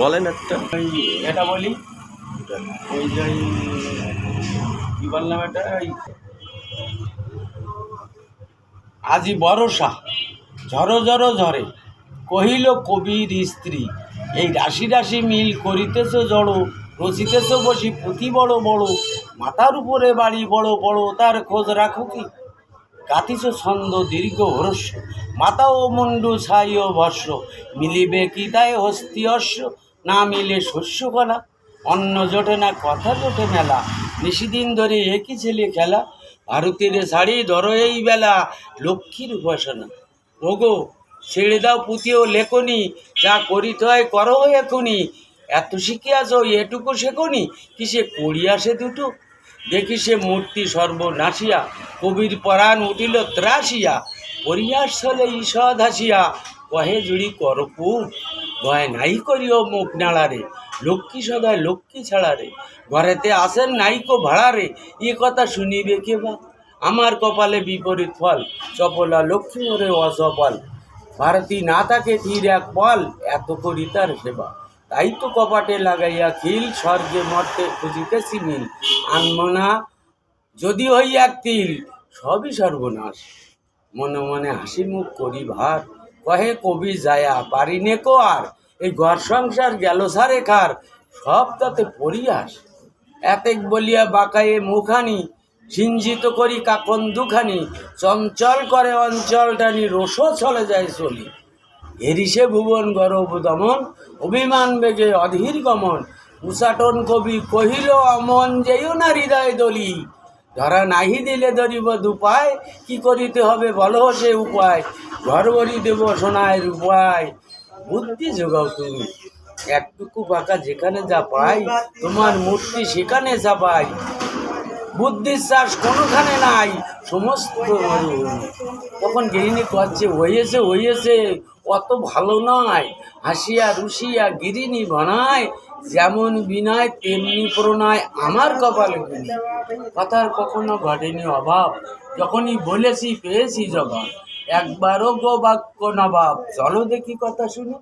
বলেন একটা। এটা বলি। কি বললাম এটা আজি বরসা ঝড়ো ঝড়ো ঝরে, কহিল কবির স্ত্রী, এই রাশি রাশি মিল করিতেছ জড়ো, রচিতেছ বসি পুঁথি বড় বড়, মাথার উপরে বাড়ি বড় বড়, তার খোঁজ রাখো কি? গাতিছ ছন্দ দীর্ঘ হরস্য মাতা ও মুন্ডু ছাই ও ভস্য, মিলিবে কি তাই হস্তি অশ্ব? না মিলে শস্য কলা অন্ন জোটে না কথা জোটে মেলা। নিশিদিন ধরে একই ছেলে খেলা ভারতীয় শাড়ি ধরো এই বেলা, লক্ষ্মীর উপাসনা। ওগো, ছেড়ে দাও পুঁতিও লেখনি যা করিতে হয় করো এখনই এত শিখিয়াছ, এটুকু শেখনি কি সে দুটো? দেখি সে মূর্তি সর্বনাশিয়া, কবির পরাণ উঠিল ত্রাসিয়া। পরিহাস ছলে ঈষদ হাসিয়া, কহে জুড়ি করপুর গয় নাই করিও মুখ নাড়ারে। লক্ষ্মী সদায় লক্ষ্মী ছাড়ারে। ঘরেতে আসেন নাইকো ভাড়ারে। এ কথা শুনিবে কে বা? আমার কপালে বিপরীত ফল। চপলা লক্ষ্মী ওরে অসফল। ভারতী না তাকে ধীর এক বল এত করি তার সেবা। তাই তো কপাটে লাগাইয়া খিল, স্বর্গে মর্তে খুঁজিতেছি মিল আনমনা যদি হই এক তিল, সবই সর্বনাশ। মনে মনে হাসি মুখ করি ভার। কহে কবি যায়া, পারি নেকো আর? এই ঘর সংসার গেল সারে খার, সব তাতে পরিয়াস এতেক বলিয়া বাঁকায়ে মুখানি সিঞ্জিত করি কাকন দুখানি, চঞ্চল করে অঞ্চল টানি রোষও চলে যায় চলি। হেরিসে ভুবন গরব দমন, অভিমান বেগে অধীর গমন। উষাটন কবি কহিল, অমন যেও না হৃদয় দলি। ধরা নাহি দিলে ধরিব দুপায়, কি করিতে হবে বলো সে উপায়? ঘর বলি দেব সোনায়ের উপায়। বুদ্ধি যোগাও তুমি, একটুকু ফাঁকা যেখানে যা পাই, তোমার মূর্তি সেখানে চাপাই বুদ্ধির চাষ কোনোখানে নাই, সমস্ত তখন গিরিনী করছে হয়েছে হয়েছে অত ভালো নয়। হাসিয়া রুশিয়া গিরিনী ভনায় যেমন বিনয়, তেমনি প্রণয় আমার কপালে কথার কখনো ঘটেনি অভাব। যখনই বলেছি, পেয়েছি জবাব। একবারও গো বাক্য নবাব চলো দেখি কথা শুনে।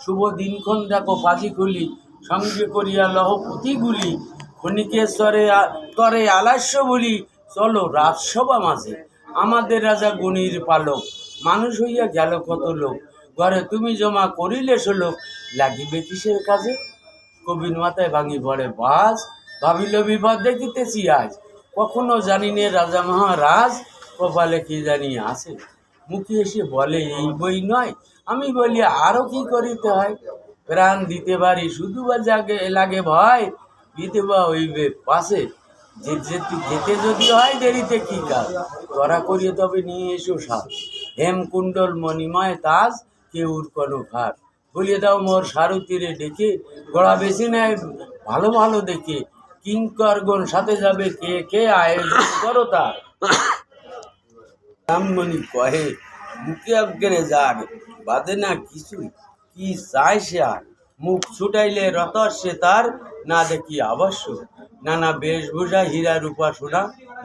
শুভ দিনক্ষণ দেখো পাজি খুলি। সঙ্গে করিয়া লহ পুঁথিগুলি। ক্ষণিকেশ্বরে আ- তরে আলাস্য বলি। চলো রাজসভা মাঝে। আমাদের রাজা গুণীর পালক। মানুষ হইয়া গেল কত লোক। ঘরে তুমি জমা করিলে শোলক লাগিবে কিসের কাজে? কবির মাথায় ভাঙি পড়ে, বাস। ভাবিল, বিপদ দেখিতেছি আজ। কখনো জানি নে রাজা মহারাজ, কপালে কি জানি আছে? মুখে এসে বলে, এই বই নয়। আমি বলি আরও কি করিতে হয়? প্রাণ দিতে পারি, শুধু বা জাগে, লাগে ভয়। দিতে বিধবা হইবে পাশে। যে যেতে যেতে যদি হয় দেরিতে কি কাজ? করা করিয়ে তবে নিয়ে এসো সাজ হেমকুণ্ডল মণিময় তাজ কেউর কোনো খাট বলিয়ে দাও মোর সারুতীরে ডেকে গড়া বেশি নেয় ভালো ভালো দেখে। কিঙ্কর কিঙ্করগণ সাথে যাবে, কে কে আয়োজন করো তার। ব্রাহ্মণী কহে, মুখে অজ্ঞানে যার বাদে না কিছু, কি চায় সে আর? মুখ ছুটাইলে রত সে তার, না দেখি আবশ্যক নানা বেশভূষা হীরার উপাসনা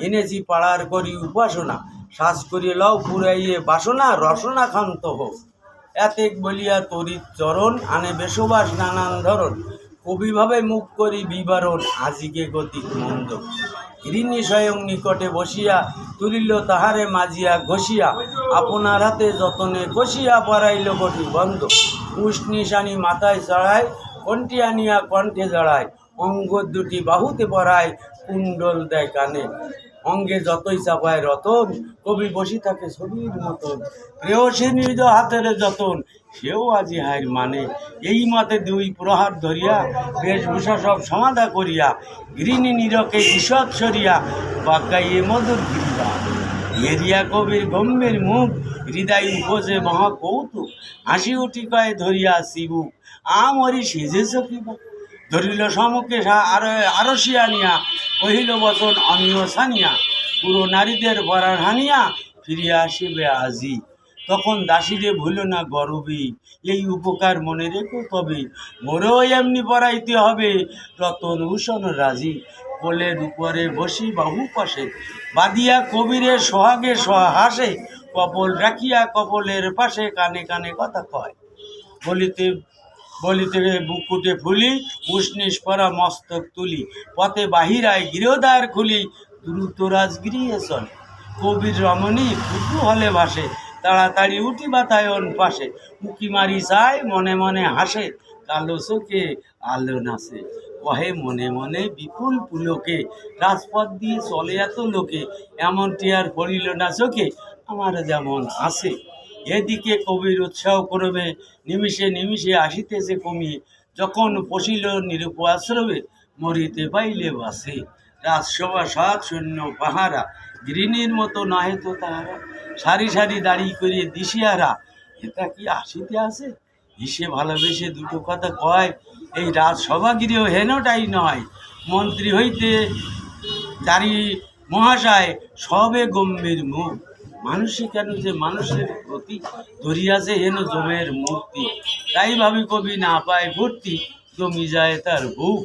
এনেছি পাড়ার করি উপাসনা। শ্বাস করিয়ে লও, পুরাইয়ে বাসনা, রসনা খান্ত হোক। এতেক বলিয়া তরিত চরণ, আনে বেশবাস নানান ধরন কবিভাবে মুখ করি বিবরণ, আজিকে গতি মন্দ। গৃহিণী স্বয়ং নিকটে বসিয়া, তুলিল তাহারে মাজিয়া ঘষিয়া। আপনার হাতে যতনে কষিয়া পরাইল গটি বন্ধ। উষ্ণিশানি মাথায় চড়ায়, কণ্ঠে আনিয়া কণ্ঠে জড়ায়। অঙ্গ দুটি বাহুতে পরায়, কুণ্ডল দেয় কানে। অঙ্গে যতই চাপায় রতন, কবি বসি থাকে ছবির মতন। প্রেয়সী নিজ হাতের যতন, সেও আজি হাই মানে। এই মতে দুই প্রহার ধরিয়া, বেশভূষা সব সমাধা করিয়া, গৃহিণী নীরকে ঈষৎ সরিয়া বাক্যাইয়ে মধুর গিরিবা। এরিয়া কবির গম্ভীর মুখ, হৃদয় উপজে মহা কৌতুক হাসি উঠি কয়ে ধরিয়া শিবু আমরি সেজেছ কিবা ধরিল সমুখে আরও আরসিয়া নিয়া কহিল বচন অমিয় সানিয়া। পুরো নারীদের বরার হানিয়া ফিরিয়া আসিবে আজি। তখন দাসীরে ভুলো না গরবে, এই উপকার মনে রেখো তবে। মোরেও এমনি পড়াইতে হবে, রতন ভূষণ রাজি। কোলের উপরে বসি বাহু পাশে বাদিয়া কবিরের সোহাগে সোহা হাসে কপল রাখিয়া কপলের পাশে কানে কানে কথা কয়। বলিতে বলিতে বুকুটে ফুলি উষ্ণিস পরা মস্তক তুলি, পথে বাহিরায় গৃহদ্বার খুলি দ্রুত রাজগৃহে চলে কবির রমণী ফুটু হলে ভাসে, তাড়াতাড়ি উঠি বাতায়ন পাশে। উকি মারি চায় মনে মনে হাসে, কালো চোখে আলো নাচে। কহে মনে মনে বিপুল পুলকে, রাজপথ দিয়ে চলে এত লোকে, এমনটি আর পড়িল না চোখে, আমার যেমন আছে। এদিকে কবির উৎসাহ করবে নিমিষে নিমিষে আসিতেছে কমিয়ে যখন পশিল নিরূপ আশ্রমে মরিতে পাইলে বাসে। রাজসভা সাত সৈন্য পাহারা গৃহিণীর মতো নহে তো তাহারা। সারি সারি দাঁড়িয়ে করিয়ে দিশিয়ারা এটা কি আসিতে আছে হিসে ভালোবেসে দুটো কথা কয় এই রাজসভা গৃহ হেনটাই নয়। মন্ত্রী হইতে চারি মহাশয় সবে গম্ভীর মুখ। মানুষে কেন যে মানুষের প্রতি ধরিয়াছে হেন জমের মূর্তি তাই ভাবি কবি না পায় ভর্তি জমি যায় তার বুক